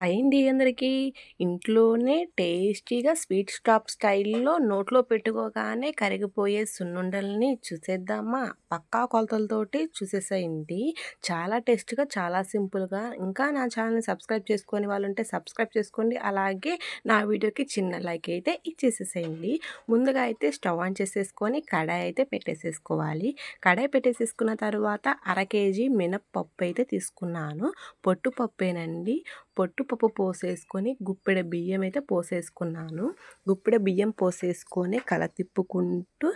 అయింది అందరికీ. ఇంట్లోనే టేస్టీగా స్వీట్ స్టాప్ స్టైల్లో నోట్లో పెట్టుకోగానే కరిగిపోయే సున్నుండల్ని చూసేద్దామా? పక్కా కొలతలతోటి చూసేసేయండి చాలా టేస్ట్గా చాలా సింపుల్గా. ఇంకా నా ఛానల్ని సబ్స్క్రైబ్ చేసుకొని వాళ్ళు ఉంటే సబ్స్క్రైబ్ చేసుకోండి. అలాగే నా వీడియోకి చిన్న లైక్ అయితే ఇచ్చేసేసేయండి. ముందుగా అయితే స్టవ్ ఆన్ చేసేసుకొని కడాయి అయితే పెట్టేసేసుకోవాలి. కడాయి పెట్టేసేసుకున్న తర్వాత అర కేజీ మినప్పప్పు అయితే తీసుకున్నాను. పొట్టుపప్పేనండి పొట్టు పప్పు పోసేసుకొని గుప్పెడ బియ్యం అయితే పోసేసుకున్నాను. గుప్పెడ బియ్యం పోసేసుకొని కల తిప్పుకుంటూ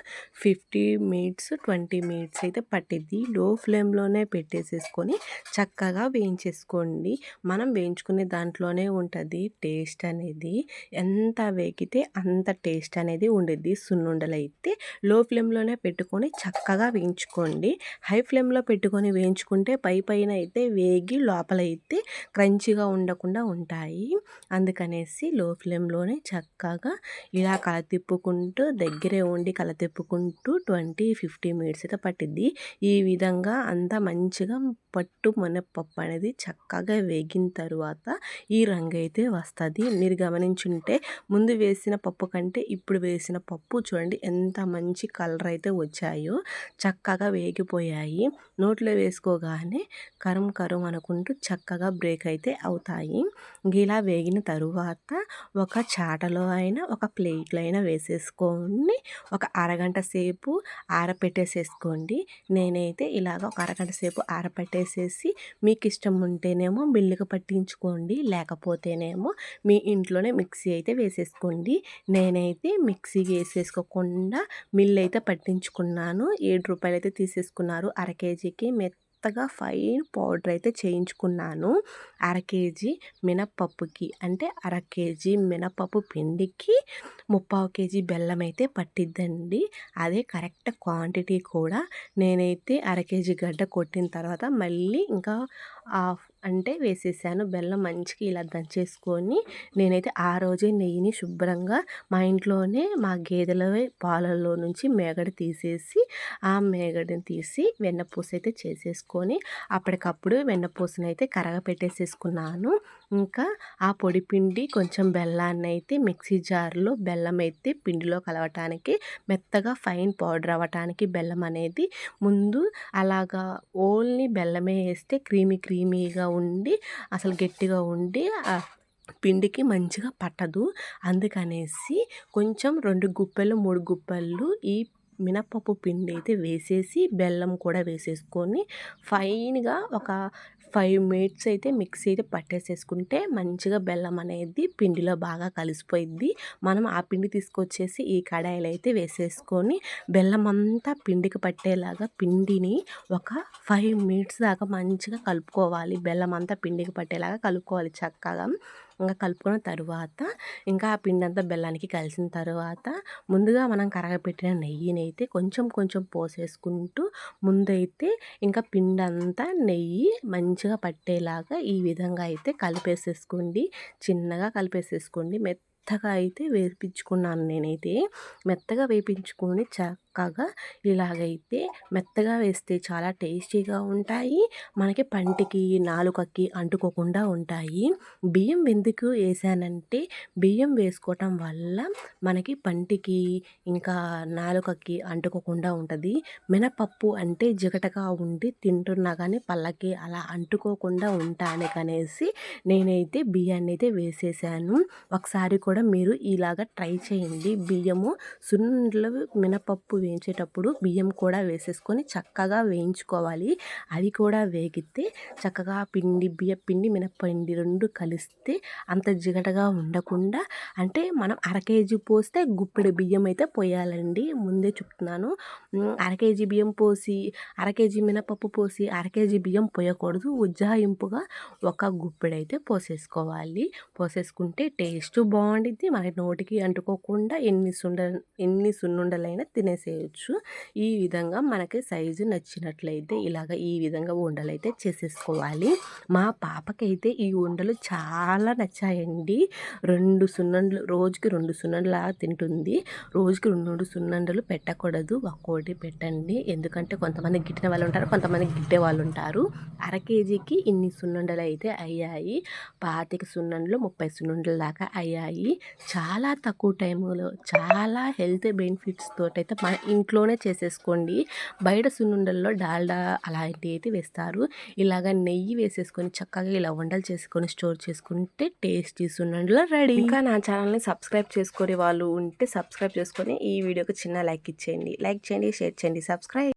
ఫిఫ్టీ మినిట్స్ ట్వంటీ మినిట్స్ అయితే పట్టిద్ది. లో ఫ్లేమ్లోనే పెట్టేసేసుకొని చక్కగా వేయించేసుకోండి. మనం వేయించుకునే దాంట్లోనే ఉంటుంది టేస్ట్ అనేది. ఎంత వేగితే అంత టేస్ట్ అనేది ఉండిద్ది సున్నుండలు అయితే లో ఫ్లేమ్లోనే పెట్టుకొని చక్కగా వేయించుకోండి. హై ఫ్లేమ్లో పెట్టుకొని వేయించుకుంటే పై పైన అయితే వేగి లోపలైతే క్రంచిగా ఉండకుండా ఉంటాయి. అందుకనేసి లో ఫ్లేమ్లోనే చక్కగా ఇలా కళ తిప్పుకుంటూ దగ్గరే ఉండి కల తిప్పుకుంటూ ట్వంటీ ఫిఫ్టీ మినిట్స్ అయితే పట్టిద్ది. ఈ విధంగా అంతా మంచిగా పట్టు మినప్పప్పు అనేది చక్కగా వేగిన తర్వాత ఈ రంగు అయితే వస్తుంది. మీరు గమనించుంటే ముందు వేసిన పప్పు కంటే ఇప్పుడు వేసిన పప్పు చూడండి ఎంత మంచి కలర్ అయితే వచ్చాయో. చక్కగా వేగిపోయాయి. నోట్లో వేసుకోగానే కరం కరం అనుకుంటూ చక్కగా బ్రేక్ అయితే అవుతాయి. ఇలా వేగిన తరువాత ఒక చాటలో అయినా ఒక ప్లేట్లో అయినా వేసేసుకొని ఒక అరగంట సేపు ఆరపెట్టేసేసుకోండి. నేనైతే ఇలాగ ఒక అరగంట సేపు వేసేసి మీకు ఇష్టం ఉంటేనేమో మిల్లుగా పట్టించుకోండి లేకపోతేనేమో మీ ఇంట్లోనే మిక్సీ అయితే వేసేసుకోండి. నేనైతే మిక్సీ వేసేసుకోకుండా మిల్ అయితే పట్టించుకున్నాను. ఏడు రూపాయలు అయితే తీసేసుకున్నారు. అర కేజీకి మెత్త మెత్తగా ఫైన్ పౌడర్ అయితే చేయించుకున్నాను. అర కేజీ మినప్పప్పుకి అంటే అర కేజీ మినప్పప్పు పిండికి ముప్పావు కేజీ బెల్లం అయితే పట్టిద్దండి. అదే కరెక్ట్ క్వాంటిటీ కూడా. నేనైతే అర కేజీ గడ్డ కొట్టిన తర్వాత మళ్ళీ ఇంకా అంటే వేసేసాను. బెల్లం మంచిగా ఇలా దంచేసుకొని నేనైతే ఆ రోజే నెయ్యిని శుభ్రంగా మా ఇంట్లోనే మా గేదెల పాలల్లో నుంచి మేగడ తీసేసి ఆ మేగడని తీసి వెన్నపూస అయితే చేసేసుకొని అప్పటికప్పుడు వెన్నపూసని అయితే కరగ పెట్టేసేసుకున్నాను ఇంకా ఆ పొడి పిండి కొంచెం బెల్లాన్ని అయితే మిక్సీ జార్లో బెల్లం అయితే పిండిలో కలవటానికి మెత్తగా ఫైన్ పౌడర్ అవ్వటానికి బెల్లం అనేది ముందు అలాగా ఓన్లీ బెల్లమే వేస్తే క్రీమీ క్రీమీగా ఉండి అసలు గట్టిగా ఉండి పిండికి మంచిగా పట్టదు. అందుకనేసి కొంచెం రెండు గుప్పెలు మూడు గుప్పెలు ఈ మినప్పప్పు పిండి అయితే వేసేసి బెల్లం కూడా వేసేసుకొని ఫైన్గా ఒక ఫైవ్ మినిట్స్ అయితే మిక్సీ అయితే పట్టేసేసుకుంటే మంచిగా బెల్లం అనేది పిండిలో బాగా కలిసిపోయింది మనం ఆ పిండి తీసుకొచ్చేసి ఈ కడాయిలో అయితే వేసేసుకొని బెల్లం అంతా పిండికి పట్టేలాగా పిండిని ఒక ఫైవ్ మినిట్స్ దాకా మంచిగా కలుపుకోవాలి. బెల్లం అంతా పిండికి పట్టేలాగా కలుపుకోవాలి చక్కగా. ఇంకా కలుపుకున్న తర్వాత ఇంకా ఆ పిండి అంతా బెల్లానికి కలిసిన తర్వాత ముందుగా మనం కరగపెట్టిన నెయ్యిని అయితే కొంచెం కొంచెం పోసేసుకుంటూ ముందైతే ఇంకా పిండి అంతా నెయ్యి మంచిగా పట్టేలాగా ఈ విధంగా అయితే కలిపేసేసుకోండి. చిన్నగా కలిపేసేసుకోండి. మెత్త మెత్తగా అయితే వేపించుకున్నాను నేనైతే. మెత్తగా వేపించుకొని చక్కగా ఇలాగైతే మెత్తగా వేస్తే చాలా టేస్టీగా ఉంటాయి. మనకి పంటికి నాలుకకి అంటుకోకుండా ఉంటాయి. బియ్యం ఎందుకు వేసానంటే బియ్యం వేసుకోవటం వల్ల మనకి పంటికి ఇంకా నాలుకకి అంటుకోకుండా ఉంటుంది. మినపప్పు అంటే జిగటగా ఉండి తింటున్నా కానీ పళ్ళకి అలా అంటుకోకుండా ఉంటానికనేసి నేనైతే బియ్యాన్ని అయితే వేసేసాను. ఒకసారి కూడా మీరు ఇలాగ ట్రై చేయండి. బియ్యము సున్నుండలు మినపప్పు వేయించేటప్పుడు బియ్యం కూడా వేసేసుకొని చక్కగా వేయించుకోవాలి. అది కూడా వేగితే చక్కగా పిండి బియ్య పిండి మినప్పిండి రెండు కలిస్తే అంత జిగటగా ఉండకుండా అంటే మనం అర కేజీ పోస్తే గుప్పెడు బియ్యం అయితే పోయాలండి. ముందే చెప్తున్నాను. అర కేజీ బియ్యం పోసి అర కేజీ మినపప్పు పోసి అర కేజీ బియ్యం పోయకూడదు. ఉజ్జాయింపుగా ఒక గుప్పెడైతే పోసేసుకోవాలి. పోసేసుకుంటే టేస్ట్ బాగుంటుంది. బాగుండిద్ది మన నోటికి అంటుకోకుండా ఎన్ని సుండ ఎన్ని సున్నుండలైనా తినేసేయచ్చు. ఈ విధంగా మనకి సైజు నచ్చినట్లయితే ఇలాగ ఈ విధంగా ఉండలు అయితే చేసేసుకోవాలి. మా పాపకైతే ఈ ఉండలు చాలా నచ్చాయండి. రెండు సున్నండ్లు రోజుకి రెండు సున్నండ్లా తింటుంది. రోజుకి రెండు రెండు సున్నండలు పెట్టకూడదు. ఒక్కోటి పెట్టండి. ఎందుకంటే కొంతమంది గిట్టిన వాళ్ళు ఉంటారు కొంతమంది గిట్టే వాళ్ళు ఉంటారు అర కేజీకి ఇన్ని సున్నుండలు అయితే అయ్యాయి. పాతిక సున్నుండలు ముప్పై సున్నుండల దాకా అయ్యాయి. చాలా తక్కువ టైంలో చాలా హెల్త్ బెనిఫిట్స్ తోటైతే అయితే మన ఇంట్లోనే చేసేసుకోండి. బయట సున్నుండల్లో డాల్డా అలాంటివి అయితే వేస్తారు. ఇలాగ నెయ్యి వేసేసుకొని చక్కగా ఇలా వంటలు చేసుకొని స్టోర్ చేసుకుంటే టేస్టీ సున్నుండలు రెడీ. ఇంకా నా ఛానల్ని సబ్స్క్రైబ్ చేసుకునే వాళ్ళు ఉంటే సబ్స్క్రైబ్ చేసుకొని ఈ వీడియోకి చిన్న లైక్ ఇచ్చేయండి. లైక్ చేయండి షేర్ చేయండి సబ్స్క్రైబ్